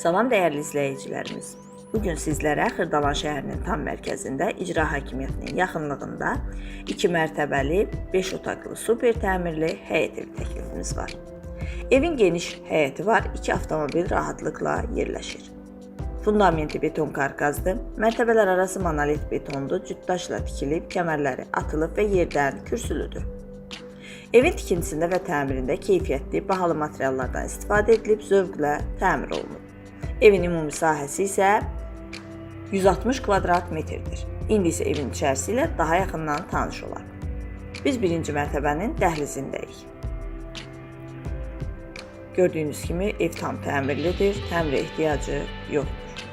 Salam dəyərli izləyicilərimiz. Bu gün sizlərə Xırdalan şəhərinin tam mərkəzində icra hakimiyyətinin yaxınlığında 2 mərtəbəli, 5 otaqlı super təmirli həyət evi təklifimiz var. Evin geniş həyəti var, 2 avtomobil rahatlıqla yerləşir. Fundamenti beton karkazdır. Mərtəbələr arası monolit betondur, cütdaşla tikilib, kəmərləri atılıb və yerdən kürsülüdür. Evin tikintisində və təmirində keyfiyyətli, bahalı materiallardan istifadə edilib, zövqlə təmir olunub. Evin ümumi sahəsi isə 160 kvadrat metrdir. İndi isə evin içərisi ilə daha yaxından tanış olaq. Biz birinci mərtəbənin dəhlizindəyik. Gördüyünüz kimi ev tam təmirlidir, təmirə ehtiyacı yoxdur.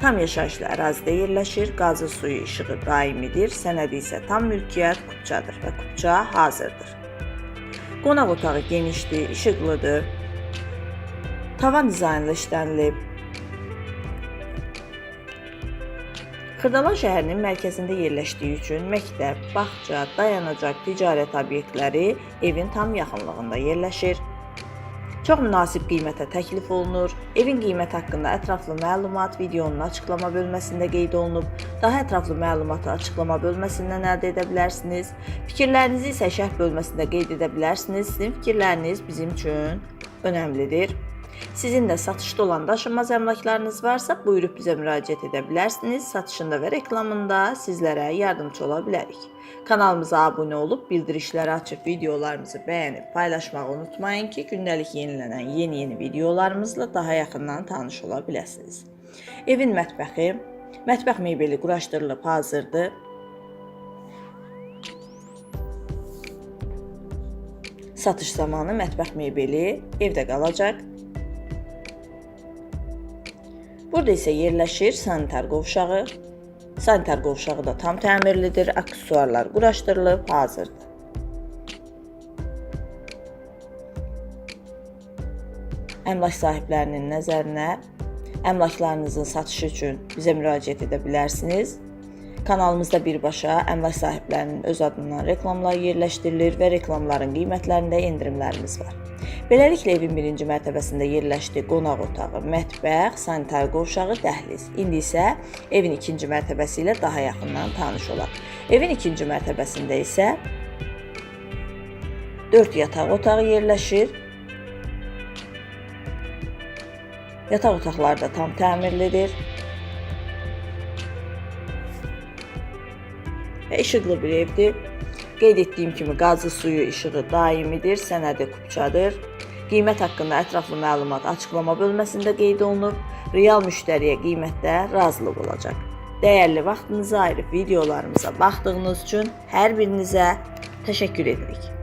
Tam yaşayışlı ərazidə yerləşir, qazı suyu işığı daimidir, sənədi isə tam mülkiyyət kupçadır və kupça hazırdır. Qonaq otağı genişdir, işıqlıdır. Tavan dizaynlı işlənilib. Xırdalan şəhərinin mərkəzində yerləşdiyi üçün məktəb, bağça, dayanacaq, ticarət obyektləri evin tam yaxınlığında yerləşir. Çox münasib qiymətə təklif olunur. Evin qiyməti haqqında ətraflı məlumat videonun açıqlama bölməsində qeyd olunub. Daha ətraflı məlumatı açıqlama bölməsindən əldə edə bilərsiniz. Fikirlərinizi isə şərh bölməsində qeyd edə bilərsiniz. Sizin fikirləriniz bizim üçün önəmlidir. Sizin də satışda olan daşınmaz əmlaklarınız varsa, buyurub bizə müraciət edə bilərsiniz. Satışında və reklamında sizlərə yardımçı ola bilərik. Kanalımıza abunə olub bildirişləri açıb videolarımızı bəyənib paylaşmağı unutmayın ki, gündəlik yenilənən yeni-yeni videolarımızla daha yaxından tanış ola biləsiniz. Evin mətbəxi, mətbəx mebeli quraşdırılıb hazırdır. Satış zamanı mətbəx mebeli evdə qalacaq. Burada isə yerləşir sanitar qovşağı. Sanitar qovşağı da tam təmirlidir, aksesuarlar quraşdırılıb hazırdır. Əmlak sahiblərinin nəzərinə əmlaklarınızın satışı üçün bizə müraciət edə bilərsiniz. Kanalımızda birbaşa əmlak sahiblərinin öz adından reklamlar yerləşdirilir və reklamların qiymətlərində endirimlərimiz var. Beləliklə evin birinci mərtəbəsində yerləşdi qonaq otağı, mətbəx, sanitar qovşağı, dəhliz. İndi isə evin ikinci mərtəbəsi ilə daha yaxından tanış olaq. Evin ikinci mərtəbəsində isə 4 yataq otağı yerləşir. Yataq otaqları da tam təmirlidir. İşıqlı bir evdir. Qeyd etdiyim kimi qazı suyu işığı daimidir, sənədi kupçadır. Qiymət haqqında ətraflı məlumat açıqlama bölməsində qeyd olunub. Real müştəriyə qiymətdə razılıq olacaq. Dəyərli vaxtınızı ayırıb videolarımıza baxdığınız üçün hər birinizə təşəkkür edirik.